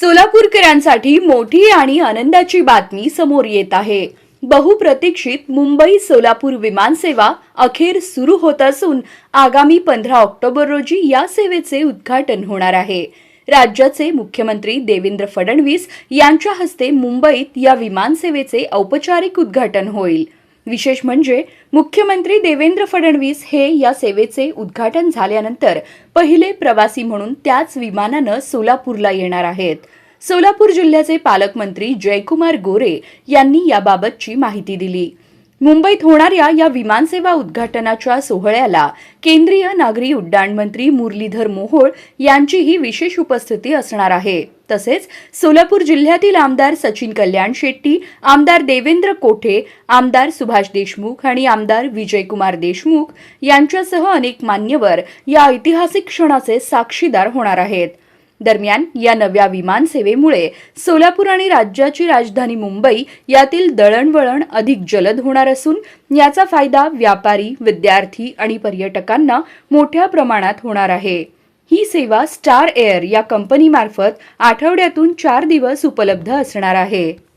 सोलापूरकरांसाठी मोठी आणि आनंदाची बातमी समोर येत आहे. बहुप्रतीक्षित मुंबई सोलापूर विमानसेवा अखेर सुरू होत असून आगामी पंधरा ऑक्टोबर रोजी या सेवेचे उद्घाटन होणार आहे. राज्याचे मुख्यमंत्री देवेंद्र फडणवीस यांच्या हस्ते मुंबईत या विमानसेवेचे औपचारिक उद्घाटन होईल. विशेष म्हणजे मुख्यमंत्री देवेंद्र फडणवीस हे या सेवेचे उद्घाटन झाल्यानंतर पहिले प्रवासी म्हणून त्याच विमानानं सोलापूरला येणार आहेत. सोलापूर जिल्ह्याचे पालकमंत्री जयकुमार गोरे यांनी याबाबतची माहिती दिली. मुंबईत होणाऱ्या या विमानसेवा उद्घाटनाच्या सोहळ्याला केंद्रीय नागरी उड्डाण मंत्री मुरलीधर मोहोळ यांचीही विशेष उपस्थिती असणार आहे. तसेच सोलापूर जिल्ह्यातील आमदार सचिन कल्याण शेट्टी आमदार देवेंद्र कोठे आमदार सुभाष देशमुख आणि आमदार विजयकुमार देशमुख यांच्यासह अनेक मान्यवर या ऐतिहासिक क्षणाचे साक्षीदार होणार आहेत. दरम्यान या नव्या विमानसेवेमुळे सोलापूर आणि राज्याची राजधानी मुंबई यातील दळणवळण अधिक जलद होणार असून याचा फायदा व्यापारी विद्यार्थी आणि पर्यटकांना मोठ्या प्रमाणात होणार आहे. ही सेवा स्टार एअर या कंपनीमार्फत आठवड्यातून चार दिवस उपलब्ध असणार आहे.